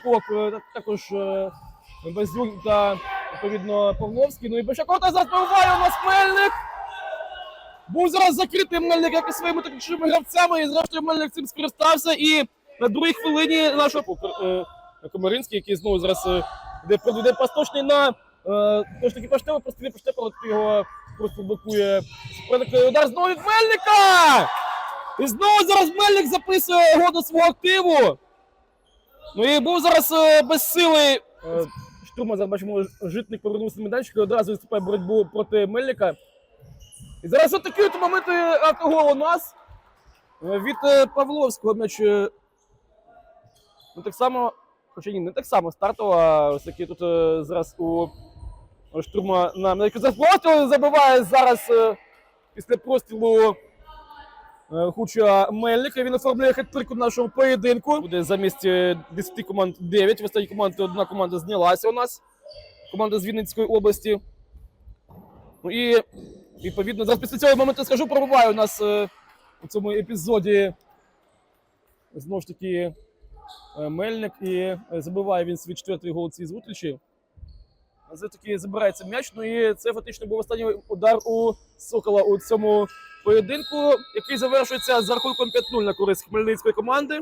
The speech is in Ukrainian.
свисток, е, також е, та відповідно Павловський. Ну і Бешакота зараз пробиває у нас Мельник. Був зараз закритий Мельник як і своїми тактичними гравцями, і зрештою Мельник цим скористався. І на другій хвилині нашого е, Комаринський, який знову зараз де проведе пасточний на тож таки Паштева, просто не Паштепа, от його просто блокує суперник. Удар знову від Мельника! І знову зараз Мельник записує його до свого активу. Ну і був зараз е, без сили. Е, Штурма зараз бачимо, житник повернувся на майданчик і одразу виступає боротьбу проти Мельника. І зараз от такі от моменти автогол у нас. Е, Від е, Павловського м'яч. е, Ну так само, хоча ні, не так само стартово, а ось такі тут е, зараз у штурма на Мельника. Зараз забиває зараз е, після прострілу е, Хуча Мельника. Він оформлює хет-трик нашому поєдинку. Буде замість е, 10 команд 9. В останній команді одна команда знялася у нас. Команда з Вінницької області. Ну і відповідно, зараз після цього моменту скажу, пробуває у нас е, у цьому епізоді знову ж таки е, Мельник і е, забиває він свій четвертий гол цій зустрічі. Все таки забирається м'яч. Ну і це фактично був останній удар у Сокола у цьому поєдинку, який завершується з рахунком 5-0 на користь хмельницької команди.